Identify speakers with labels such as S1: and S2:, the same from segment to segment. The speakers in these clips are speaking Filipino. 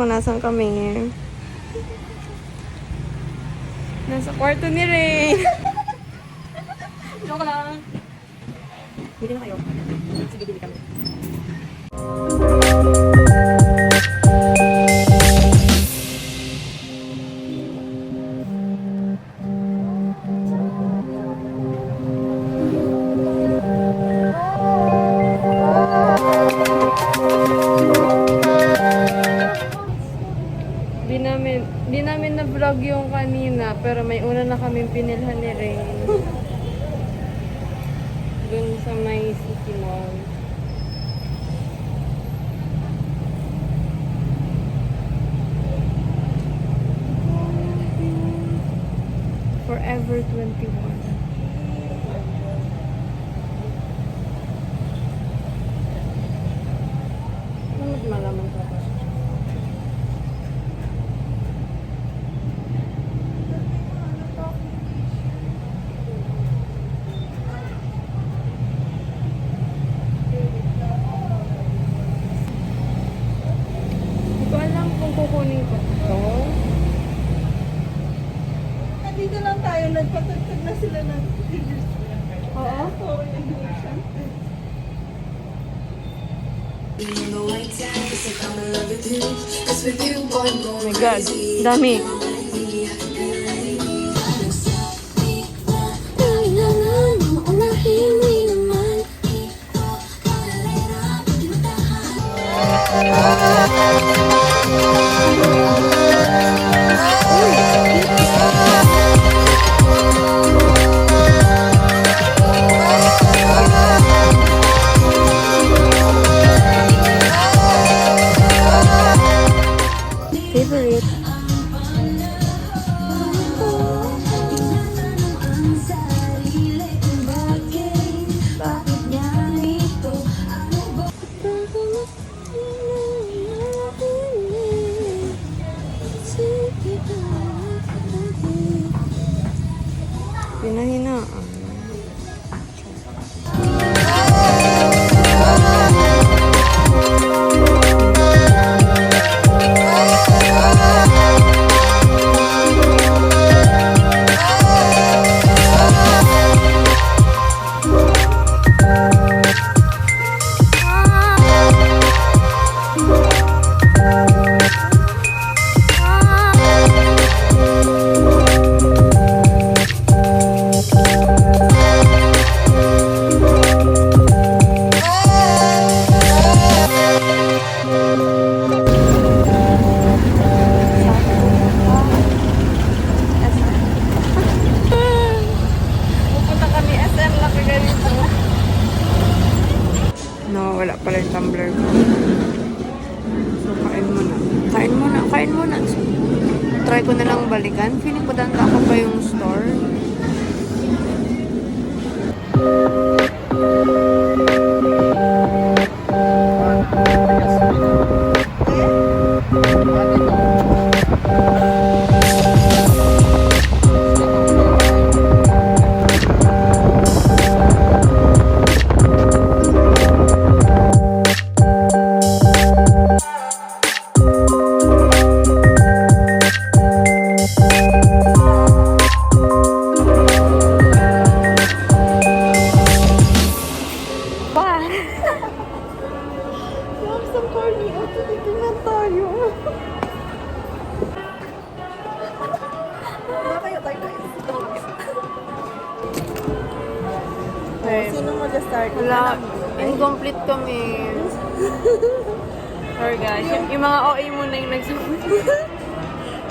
S1: Kung nasan kami. Nasa kwarto ni Ray. Joke lang. Bili na kayo. Sige, bili kami. Di namin, di namin na-vlog yung kanina, pero may una na kami pinilhan ni Rain. Dun sa may City Mall. Forever 21. Ano malaman ko ba? Hindi ko alam kung kukunin ko to.
S2: Nandito lang tayo, nagpatagtag na sila ng figures.
S1: Oo?
S2: Oo, yung siya.
S1: Oh my God. Dami. Favorite.
S2: Corny. Ito, dito na tayo. Wala kayo tayo guys.
S1: Okay.
S2: Sino mag-start?
S1: Wala. Incomplete kami. Sorry guys. Yung, yung mga OA muna yung nagsabi.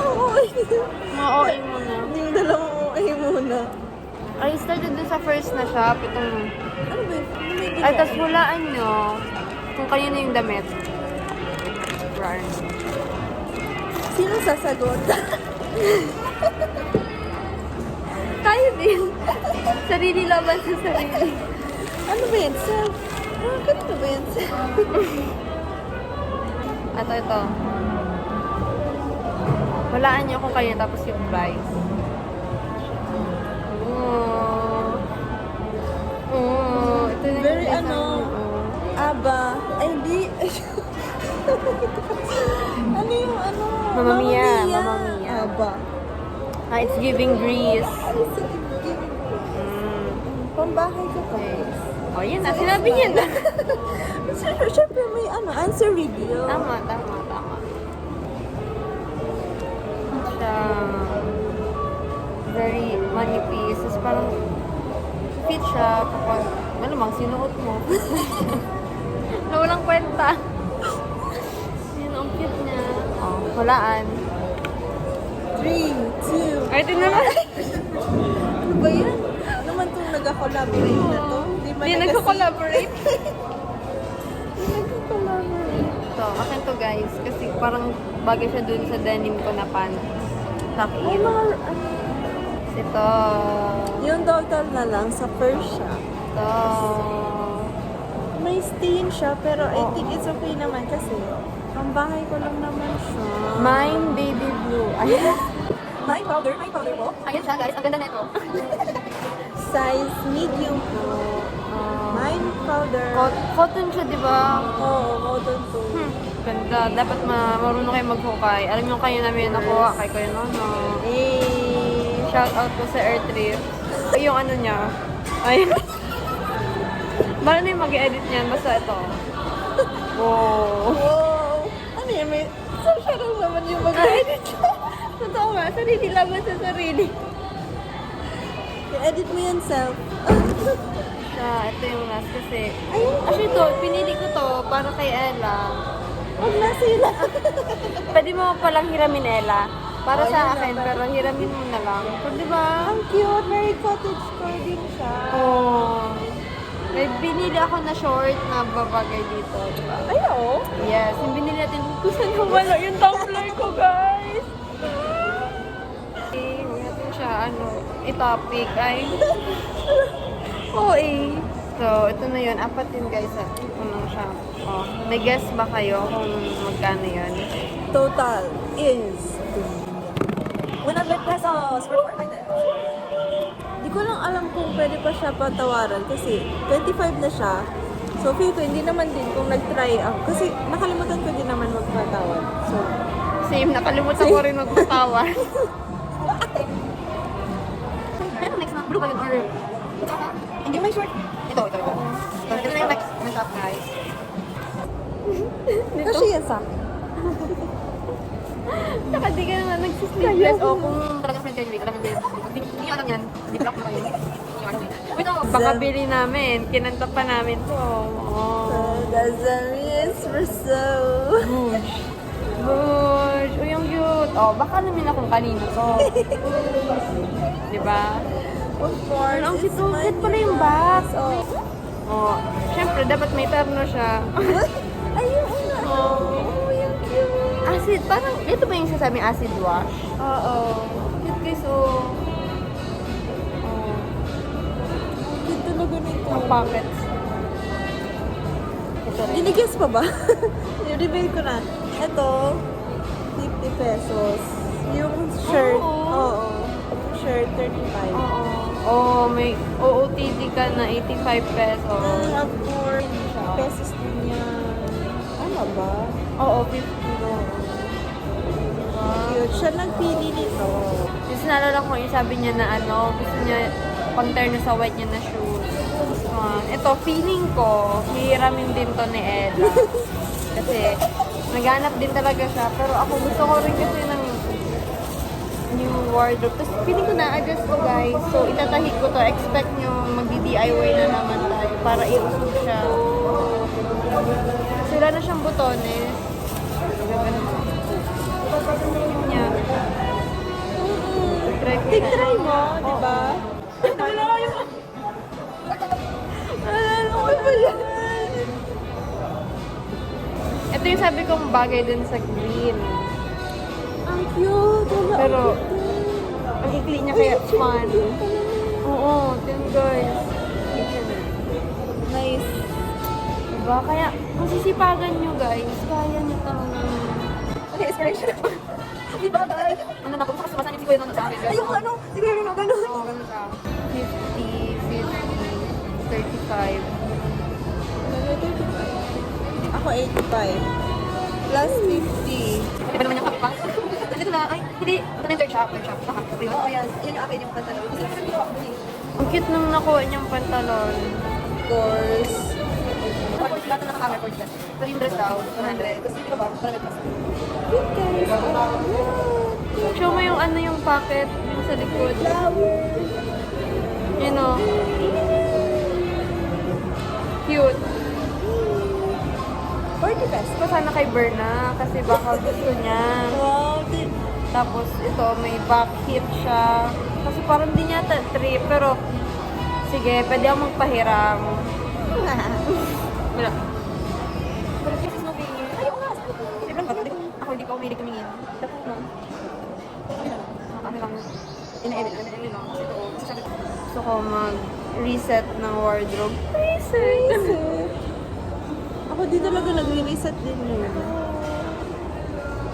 S2: Oo,
S1: Mga OA muna.
S2: yung dalawang OA muna.
S1: I started dun sa first na shop. Itong...
S2: Ano ba
S1: Ay, tas hulaan nyo kung kanino yung damit. Ryan.
S2: Sino sasagot?
S1: Tayo din. sarili laban sa sarili.
S2: ano ba yan? Self? Ah, ganito ba yan? Self?
S1: Ito, ito. Walaan nyo kung kanino tapos yung price.
S2: ano, yung ano?
S1: Mamma Mia. Mamma Mia.
S2: Aba.
S1: Ah, it's giving Greece.
S2: Ay, sige.
S1: Mm.
S2: Pambahay ko guys.
S1: Oh, yun na. Sinabi niya na.
S2: Siyempre, siyempre may ano, answer video.
S1: tama, tama, tama. Siya, very manipis. Tapos parang fit siya kapag, malamang sinuot mo. na walang kwenta. Cute niya. Oh, walaan.
S2: Three, two,
S1: Ay, ito naman.
S2: ano ba yan? Ano naman itong nag-collaborate na to? Di ba
S1: Hindi nagko-collaborate.
S2: Di nagko-collaborate.
S1: So, akin to guys. Kasi parang bagay siya dun sa denim ko na pan.
S2: May
S1: Taki.
S2: mga, ano,
S1: Ito.
S2: yung total na lang sa Persia.
S1: Ito.
S2: May stain siya, pero I think it's okay naman kasi pambahay ko lang naman siya.
S1: Mine baby blue. Ayan.
S2: My powder, my powder po.
S1: Ayan siya guys. Ang ganda nito.
S2: Size medium po. Mine powder.
S1: Cot- cotton siya, di ba?
S2: Oo, cotton to.
S1: Hmm. Ganda. Dapat ma marunong kayo maghukay. Alam niyo kayo namin nakuha kay Kuya Nono.
S2: Eh,
S1: Shout out po sa Airtrip. Ay, yung ano niya. Ay. Bala na yung mag-edit niyan. Basta ito. Wow.
S2: wow! Ano yan? May, so, siya lang naman yung mag-edit.
S1: Totoo nga. Sarili laban sa sarili.
S2: I-edit mo yan, self.
S1: Siya, ito yung last kasi.
S2: Ayun.
S1: Actually, to, pinili ko to para kay Ella.
S2: Huwag na sila.
S1: Pwede mo palang hiramin, Ella. Para
S2: Oh,
S1: sa akin,
S2: lang.
S1: pero hiramin mo na lang. Pero di ba?
S2: Ang cute. Very cottage core din siya.
S1: Oh. May binili ako na short na babagay dito, di ba?
S2: Ay, oo.
S1: Yes, yung binili natin. Kung saan nawala yung tumbler ko, guys? Eh, huwag natin siya, ano, i-topic. Ay. Oo eh. So, ito na yun. Apat yun, guys. ah. Ano siya. Oh. May guess ba kayo kung magkano yun?
S2: Total is 100 pesos for alam kung pwede pa siya patawaran kasi 25 na siya. So, feel ko hindi naman din kung nag-try ako. Kasi nakalimutan ko din naman magpatawad. So,
S1: Same, nakalimutan ko rin magpatawa. Ano next na? Blue ba yun? Or... Hindi may short. Ito, ito, ito. Ito na yung next na shop, guys.
S2: kasi yan sa
S1: Saka di ka naman nagsisleeveless. O kung kayo, wait, alam mo din. Hindi hindi alam yan. Hindi block mo alam yan. Wait, oh, baka bili namin. Kinanta pa namin to.
S2: So,
S1: Oh.
S2: that's a espresso.
S1: Bush. Bush. Uy, ang cute. Oh, baka namin akong kanino to. Di ba?
S2: Of course,
S1: Ang
S2: it's
S1: cute. Cute pala yung box.
S2: Oh.
S1: Oh, syempre, dapat may terno siya.
S2: Ayun, una.
S1: Oh.
S2: Oh, yung cute.
S1: Acid, parang, ito ba yung sasabing acid wash?
S2: Oo.
S1: Cute guys, oh. Oh.
S2: Cute talaga nito.
S1: Ang pockets. Ito rin.
S2: Ginigis pa ba? I-reveal ko na. Ito, 50 pesos. Yung shirt,
S1: Oo.
S2: oo. Shirt, 35.
S1: Oo. Oh, may OOTD ka na 85 pesos.
S2: Ah, of course, pesos din yan. Ano ba?
S1: Oo, 50 no.
S2: Cute. Siya nagpili nito.
S1: Tapos naalala ko yung sabi niya na ano, gusto niya pang-turn sa white niya na shoes. Uh, ito, feeling ko, hihiramin din to ni Ella. Kasi, naghanap din talaga siya. Pero ako gusto ko rin kasi ng new wardrobe. Tapos feeling ko na-adjust ko guys. So, itatahi ko to. Expect nyo magdi-DIY na naman tayo para iusog siya. Kasi wala na siyang butones.
S2: Tig-try mo, di ba?
S1: Wala kayo.
S2: Ano?
S1: Ito yung sabi kong bagay din sa green.
S2: Ang cute. Wala,
S1: Pero,
S2: ang
S1: ikli niya kaya fun. Oo, din guys.
S2: Nice.
S1: Diba? Kaya, kung sisipagan nyo guys, kaya nyo talaga.
S2: Okay, inspiration.
S1: Di ba guys? Ano na, kung sa kasumasan nung sa akin. guys.
S2: Ayun, ano? Sige, ano, ganun.
S1: Oo, ganun siya. 50, 50, 35.
S2: Ako 85. Plus 50.
S1: Di ba naman yung kappa? Ito na, ay, hindi. Ito na yung third shop, third shop. Diba?
S2: Oh, yan. Yan yung akin yung pantalon. Kasi kasi ko ako.
S1: Ang cute nung nakuha niyang pantalon.
S2: Of course.
S1: Lahat na nakakamera for dress. Pero yung dress daw, 100.
S2: Kasi ito ba? Parang ito. Cute guys.
S1: Show mo yung ano yung pocket yung sa likod. You know. Cute.
S2: 40 pesos.
S1: Ito sana kay Berna kasi baka gusto niya. Tapos ito may back hip siya. Kasi parang di niya trip pero sige, pwede ako magpahiram. Wala. Pero kasi yun. Ayaw nga. Ako hindi pa umilig tumingin. Tapos no. Lang. Ina-edit. Ina-edit lang. Kasi gusto ko mag-reset ng wardrobe. Reset!
S2: Ako di talaga nagre-reset din yun.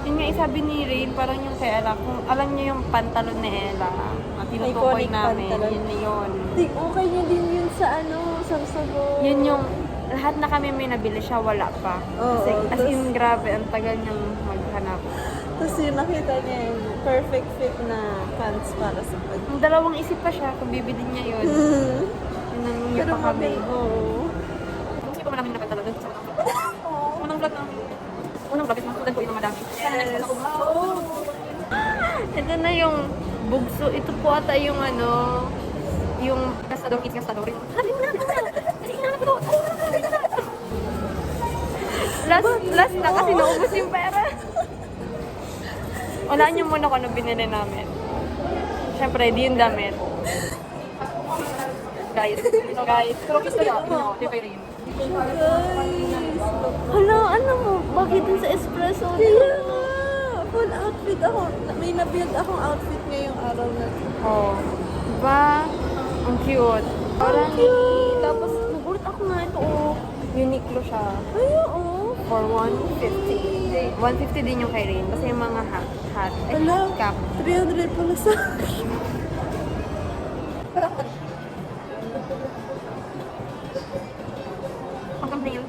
S1: Yun nga, sabi ni Rain, parang yung kay Ella, kung alam niyo yung pantalon ni Ella, na tinutukoy namin,
S2: pantalon.
S1: yun na yun.
S2: Di, okay niya din yun sa ano, sa sago.
S1: Yun yung, lahat na kami may nabili siya, wala pa.
S2: Oo,
S1: Kasi, as in, grabe, ang tagal niyang maghanap.
S2: Tapos yun, nakita niya yung perfect fit na pants para sa pag.
S1: Ang dalawang isip pa siya kung bibili niya yun. Yun ang yung
S2: Pero
S1: pa kami.
S2: oo.
S1: Hindi pa namin napantalon dun sa unang vlog. Unang vlog namin. Unang vlog, is masudan ko yung madami.
S2: Yes.
S1: Ito na yung bugso. Ito po ata yung ano, yung gastador, kids gastador. Sabi mo na, Last, last na kasi naubos yung pera. Wala niyo muna kung ano binili namin. Siyempre, di yung damit. Guys, guys, pero gusto rin.
S2: Guys,
S1: Hala, ano mo? Bakit dun sa espresso?
S2: Kaya nga, full outfit ako. May na-build akong outfit ngayong araw na to.
S1: Oh. Diba? Ang cute. Parang, tapos nagulat ako nga ito, oh. Uniqlo siya.
S2: Ay, oo.
S1: For 150. 150 din yung kay Rain. Basta yung mga hat. hat eh,
S2: Ala,
S1: cap.
S2: 300 pala sa akin.
S1: Ang thumbnail.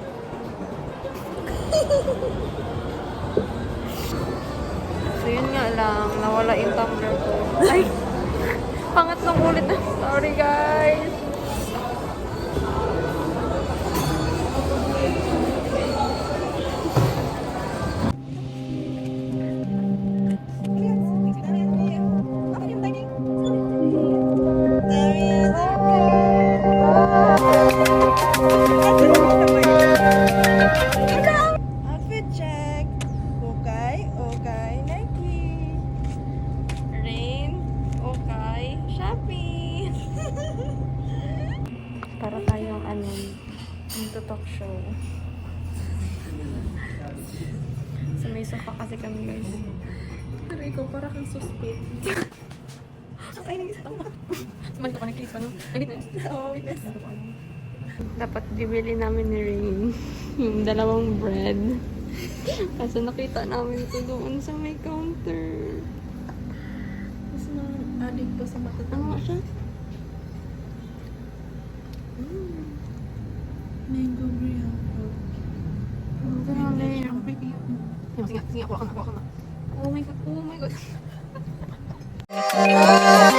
S1: so yun nga lang, nawala yung tumbler into talk show. Sa may sofa kasi kami guys.
S2: Pero ikaw para kang suspect.
S1: Ay, nag-isa ako. Sumalit ako ng case pa, no? Ay, witness.
S2: Oo, witness.
S1: Dapat bibili namin ni Rain yung dalawang bread. Kaso nakita namin ito doon sa may counter.
S2: Mas adik pa sa mata.
S1: Ano nga siya?
S2: Mango brioche.
S1: Ang grabe. Ang pretty. Sige, sige, ako, ako, ako. Oh my God, oh my God.